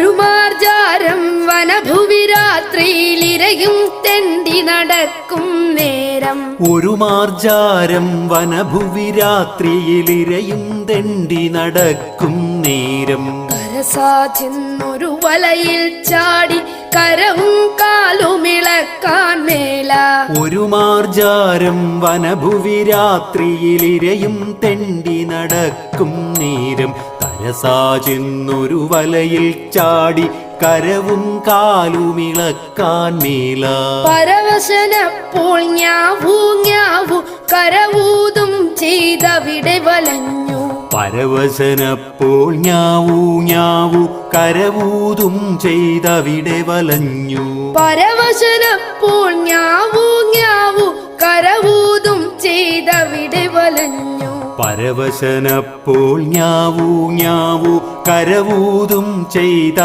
ഒരു മാർജാരം വനഭുവി രാത്രിയിലിരയും തെണ്ടി നടക്കും നേരം. ഒരു മാർജാരം വനഭുവി രാത്രിയിലിരയും തെണ്ടി നടക്കും നേരം. കരസാചെന്നൊരു വലയിൽ ചാടി കരവും ഒരു മാർജാരം വനഭുവി രാത്രിയിലിരയും തെണ്ടി നടക്കും നേരം. തരസാചെന്നൊരു വലയിൽ ചാടി കരവും കാലുമിളക്കാൻ മേല. പരവശനപ്പോൾ ഞാവൂ ഞാവൂ കരവൂതും ചെയ്തവിടെ വലഞ്ഞു. പരവശനപ്പോൾ ഞാവൂ ഞാവൂ കരവൂതും ചെയ്തവിടെ വലഞ്ഞു. പരവശനപ്പോൾ വലഞ്ഞു പരവശനപ്പോൾ ഞാവൂ ഞാവൂ കരവൂതും ചെയ്ത